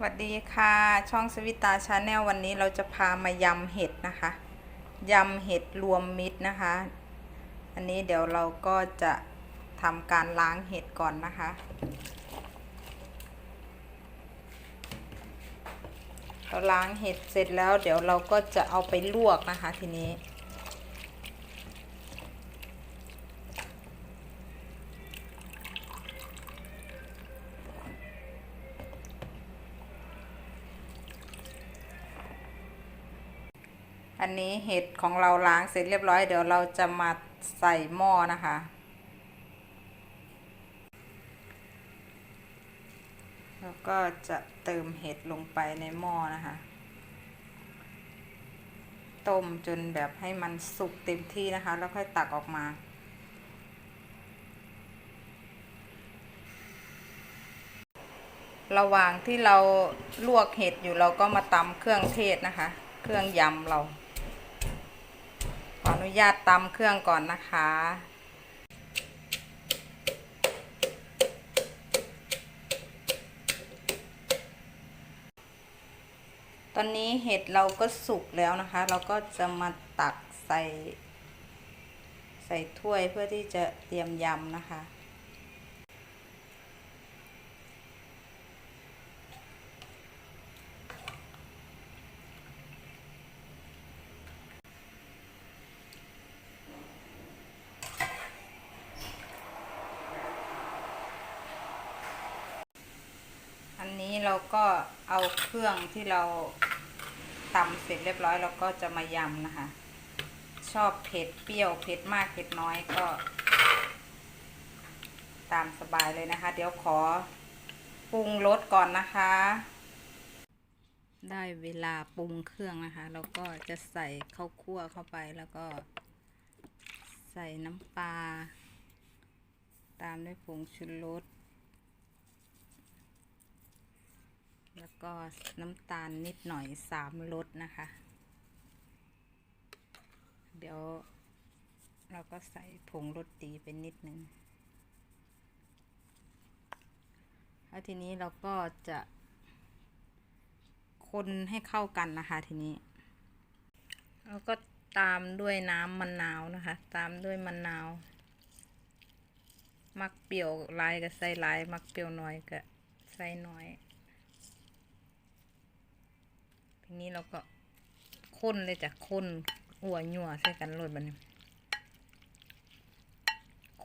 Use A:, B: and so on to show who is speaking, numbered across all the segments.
A: สวัสดีค่ะ ช่องสวิตาชาแนลวันนี้เราจะพามายำเห็ดนะคะยำเห็ดรวมมิตรนะคะ อันนี้เดี๋ยวเราก็จะทำการล้างเห็ดก่อนนะคะ เราล้างเห็ดเสร็จแล้วเดี๋ยวเราก็จะเอาไปลวกนะคะทีนี้ อันนี้เห็ดของเราล้างเสร็จเรียบร้อยเดี๋ยวเราจะมาใส่หม้อนะคะ แล้วก็จะเติมเห็ดลงไปในหม้อนะคะ ต้มจนแบบให้มันสุกเต็มที่นะคะ แล้วค่อยตักออกมาระหว่างที่เราลวกเห็ดอยู่เราก็มาตำเครื่องเทศนะคะ เครื่องยำเรา ออนุญาตตำเครื่องก่อนนะคะ ตอนนี้เห็ดเราก็สุกแล้วนะคะ เราก็จะมาตักใส่ ใส่ถ้วยเพื่อที่จะเตรียมยำนะคะ อันนี้เรา ก็เอาเครื่องที่เราตำเสร็จเรียบร้อยเราก็จะมายำนะคะ ชอบเผ็ดเปรี้ยวเผ็ดมากเผ็ดน้อยก็ ตามสบายเลยนะคะ เดี๋ยวขอปรุงรสก่อนนะคะ ได้เวลาปรุงเครื่องนะคะ เราก็จะใส่ข้าวคั่วเข้าไปแล้วก็ ใส่น้ำปลาตามด้วยผงชูรส แล้วก็น้ำตาลนิดหน่อยสามรสนะคะ เดี๋ยวเราก็ใส่ผงรสดีไปนิดนึง แล้วทีนี้เราก็จะคนให้เข้ากันนะคะทีนี้ แล้วก็ตามด้วยน้ำมะนาวนะคะ ตามด้วยมะนาว มักเปรี้ยวลายก็ใส่ลาย มักเปรี้ยวน้อยก็ใส่น้อย ทีนี้เราก็ค้นเลยจ้ะค้นอัวยั่วใส่กันเลยบันี้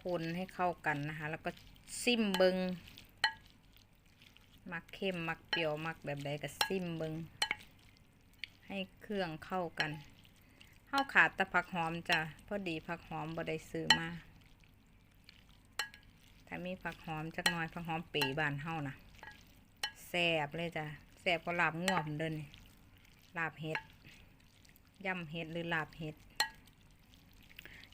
A: คนให้เข้ากันนะคะ แล้วก็ซิมเบิงมักเข้มมักเปรี้ยวมักแบบใดก็ซิมเบิงให้เครื่องเข้ากันเข้าขาดแต่ผักหอมจ้ะพอดีผักหอมบ่ได้ซื้อมาถ้ามีผักหอมจักหน่อยผักหอมปีบานเฮานะแซบเลยจ้ะแซบก็ลาบง่วผมเดินนี่ ลาบเห็ดยำเห็ดหรือลาบเห็ด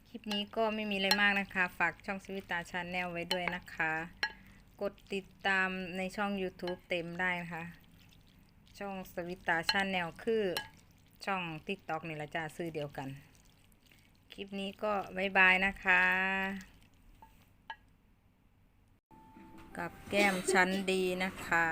A: คลิปนี้ก็ไม่มีอะไรมากนะคะ ฝากช่องสวิตาชาแนลไว้ด้วยนะคะ กดติดตามในช่อง YouTube เต็มได้นะคะ ช่องสวิตาชาแนลคือช่อง TikTok นี่ละจ้าซื้อเดียวกัน คลิปนี้ก็บายบายนะคะ กับแก้มชั้นดีนะคะ